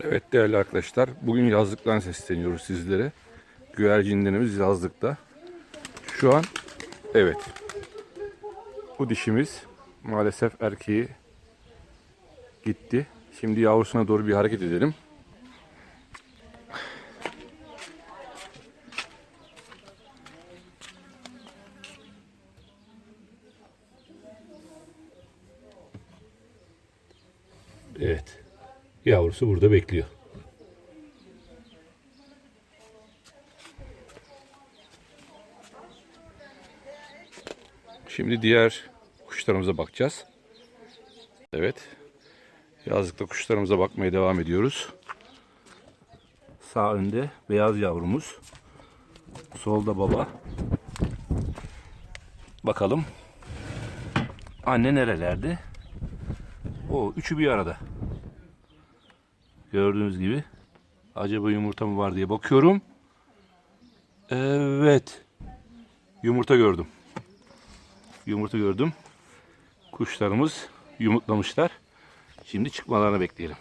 Evet değerli arkadaşlar, bugün yazlıktan sesleniyoruz sizlere. Güvercinlerimiz yazlıkta. Şu an, evet, bu dişimiz maalesef erkeği gitti. Şimdi yavrusuna doğru bir hareket edelim. Evet, yavrusu burada bekliyor. Şimdi diğer kuşlarımıza bakacağız. Evet. Yazlıkta kuşlarımıza bakmaya devam ediyoruz. Sağ önde beyaz yavrumuz. Solda baba. Bakalım. Anne nerelerde? O üçü bir arada. Gördüğünüz gibi. Acaba yumurta mı var diye bakıyorum. Evet. Yumurta gördüm. Yumurta gördüm. Kuşlarımız yumurtlamışlar. Şimdi çıkmalarını bekleyelim.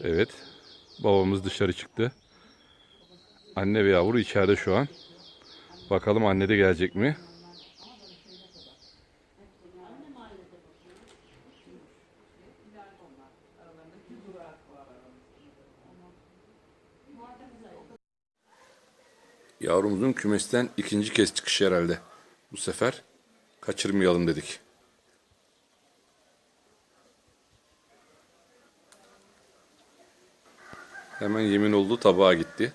Evet. Babamız dışarı çıktı. Anne ve yavru içeride şu an. Bakalım anne de gelecek mi? Yavrumuzun kümesten ikinci kez çıkışı herhalde. Bu sefer kaçırmayalım dedik. Hemen yemin olduğu tabağa gitti.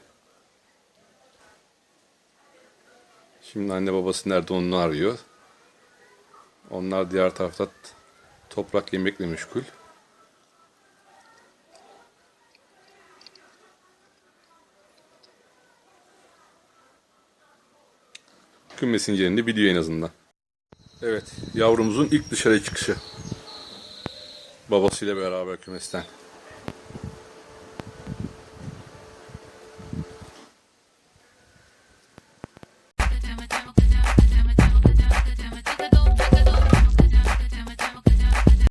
Şimdi anne babası nerede onu arıyor. Onlar diğer tarafta toprak yemekle meşgul. Kümesin yerini biliyor en azından. Evet, yavrumuzun ilk dışarı çıkışı. Babasıyla beraber kümesten.